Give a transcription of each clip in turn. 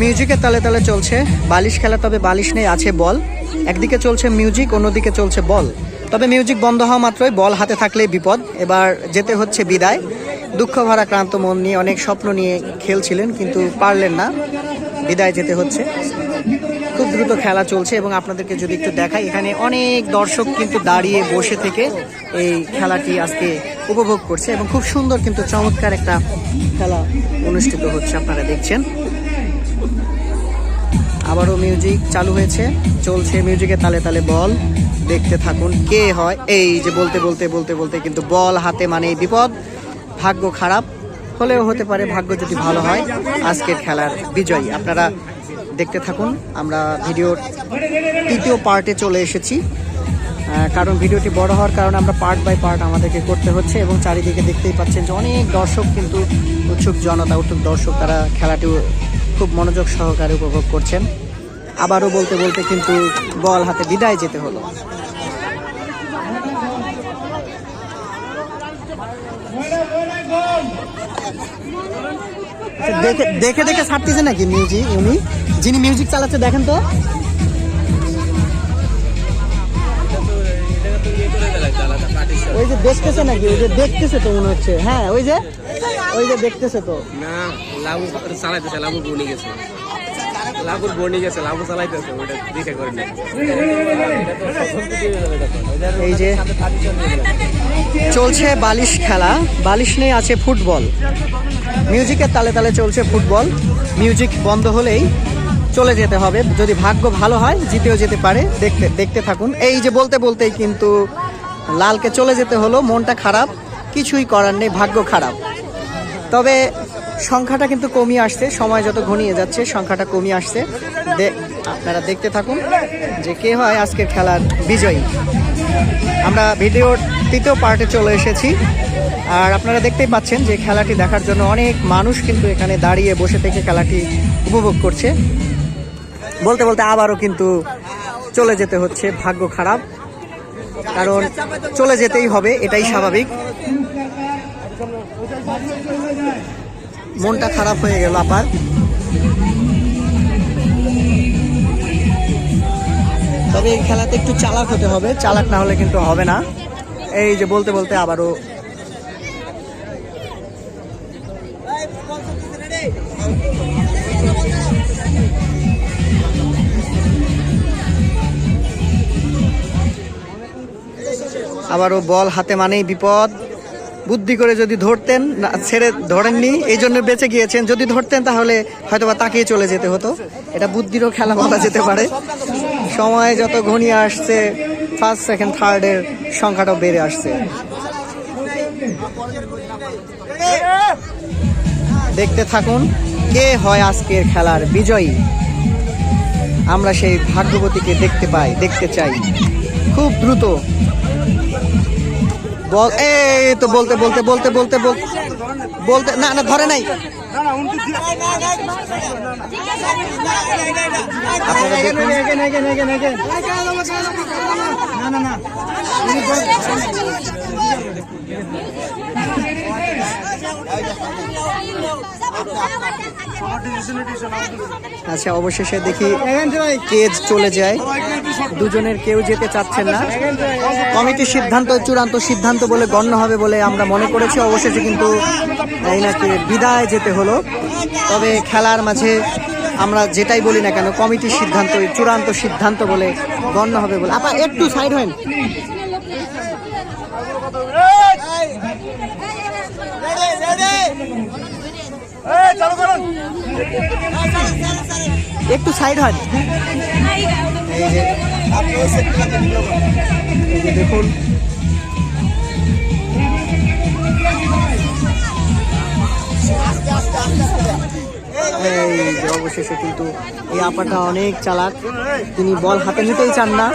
মিউজিকের তালে তালে চলছে। বালিশ খেলা, তবে বালিশ নেই, আছে বল। একদিকে চলছে মিউজিক, অন্যদিকে চলছে বল। তবে মিউজিক বন্ধ হওয়া মাত্রই বল হাতে থাকলেই বিপদ। এবার যেতে হচ্ছে বিদায়। দুঃখ ভরা ক্রান্ত মন নিয়ে অনেক স্বপ্ন নিয়ে খেলছিলেন, কিন্তু পারলেন না। বিদায় যেতে হচ্ছে। খুব দ্রুত খেলা চলছে এবং আপনাদেরকে যদি একটু দেখাই, এখানে অনেক দর্শক কিন্তু দাঁড়িয়ে বসে থেকে এই খেলাটি আজকে উপভোগ করছে এবং খুব সুন্দর কিন্তু চমৎকার একটা খেলা অনুষ্ঠিত হচ্ছে, আপনারা দেখছেন। আবারও মিউজিক চালু হয়েছে। চলছে মিউজিকের তালে তালে বল। দেখতে থাকুন কে হয়। এই যে বলতে বলতে বলতে বলতে কিন্তু বল হাতে মানে বিপদ। ভাগ্য খারাপ। হলেও হতে পারে ভাগ্য যদি ভালো হয়। আজকের খেলার বিজয়ী। আপনারা দেখতে থাকুন। আমরা ভিডিওর তৃতীয় পার্টে চলে এসেছি। কারণ ভিডিওটি বড় হওয়ার কারণে আমরা পার্ট বাই পার্ট আমাদেরকে করতে হচ্ছে এবং চারিদিকে দেখতেই পাচ্ছেন যে অনেক দর্শক কিন্তু উৎসুক জনতা, উৎসুক দর্শক তারা খেলাটি খুব মনোযোগ সহকারে উপভোগ করছেন। আবারও বলতে বলতে কিন্তু বল হাতে বিদায় যেতে হলো। দেখে দেখে দেখে ছাড়তেছে নাকি মিউজিক উনি? যিনি মিউজিক চালাচ্ছে, দেখেন তো। ওই যে দেখতেছে নাকি? ওই যে দেখতেছে তো মনে হচ্ছে। হ্যাঁ ওই যে ওই যে দেখতেছে তো। না, লাবু চালাইতেছে বনি গেছে। লাবুর বনি গেছে, লাবু চালাইতেছে ওটা দেখে করে না এই যে চলছে বালিশ খেলা, বালিশ নেই আছে ফুটবল। মিউজিকের তালে তালে চলছে ফুটবল। মিউজিক বন্ধ হলেই চলে যেতে হবে। যদি ভাগ্য ভালো হয়, জিতেও যেতে পারে। দেখতে দেখতে থাকুন। এই যে বলতে বলতেই কিন্তু লালকে চলে যেতে হলো। মনটা খারাপ, কিছুই করার নেই, ভাগ্য খারাপ। তবে সংখ্যাটা কিন্তু কমিয়ে আসছে, সময় যত ঘনিয়ে যাচ্ছে, সংখ্যাটা কমিয়ে আসছে। আপনারা দেখতে থাকুন যে কে হয় আজকের খেলার বিজয়ী। আমরা ভিডিওর তৃতীয় পার্টে চলে এসেছি। আর আপনারা দেখতেই পাচ্ছেন যে খেলাটি দেখার জন্য অনেক মানুষ কিন্তু এখানে দাঁড়িয়ে বসে থেকে খেলাটি উপভোগ করছে। বলতে বলতে আবারও কিন্তু চলে যেতে হচ্ছে, ভাগ্য খারাপ। কারণ চলে যেতেই হবে, এটাই স্বাভাবিক। মনটা খারাপ হয়ে গেল আপার। তবে এই খেলাতে একটু চালাক হতে হবে, চালাক না হলে কিন্তু হবে না। এই যে বলতে বলতে আবারও আবারও বল হাতে মানেই বিপদ। বুদ্ধি করে যদি ধরতেন, না, ছেড়ে ধরেননি, এই জন্য বেঁচে গিয়েছেন। যদি ধরতেন, তাহলে হয়তো বা তাকিয়ে চলে যেতে হতো। এটা বুদ্ধিরও খেলা বলা যেতে পারে। সময় যত ঘনিয়ে আসছে ফার্স্ট সেকেন্ড থার্ডের সংখ্যাটাও বেড়ে আসছে। দেখতে থাকুন, কে হয় আজকের খেলার বিজয়ী? আমরা সেই ভাগ্যবতীকে দেখতে পাই, দেখতে চাই। খুব দ্রুত বল, এই তো বলতে বলতে বলতে বলতে, বল- বলতে, না না, ধরে নাই। আপনারা দেখুন আচ্ছা অবশেষে দেখি। কেজ চলে যায়। দুজনের কেউ যেতে চাচ্ছেন না। কমিটির সিদ্ধান্ত, চূড়ান্ত সিদ্ধান্ত বলে গণ্য হবে বলে আমরা মনে করেছি। অবশেষে কিন্তু এই নাকি বিদায় যেতে হলো। তবে খেলার মাঝে আমরা যেটাই বলি না কেন, কমিটির সিদ্ধান্ত, চূড়ান্ত সিদ্ধান্ত বলে গণ্য হবে বলে। আপা, একটু সাইড হন একটু সাইড হন এই যে এই যে দেখুন এই অবশেষে কিন্তু এই আপাটা অনেক চালাক। তিনি বল হাতে নিতেই চান না।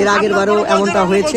এর আগের বারও এমনটা হয়েছে।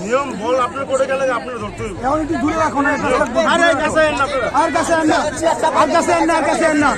নিয়ম বল আপনার করে গেলে আপনার ধরতে হইব এখন একটু দূরে রাখুন আর কাছে আর কাছে আর কাছে আর কাছে না।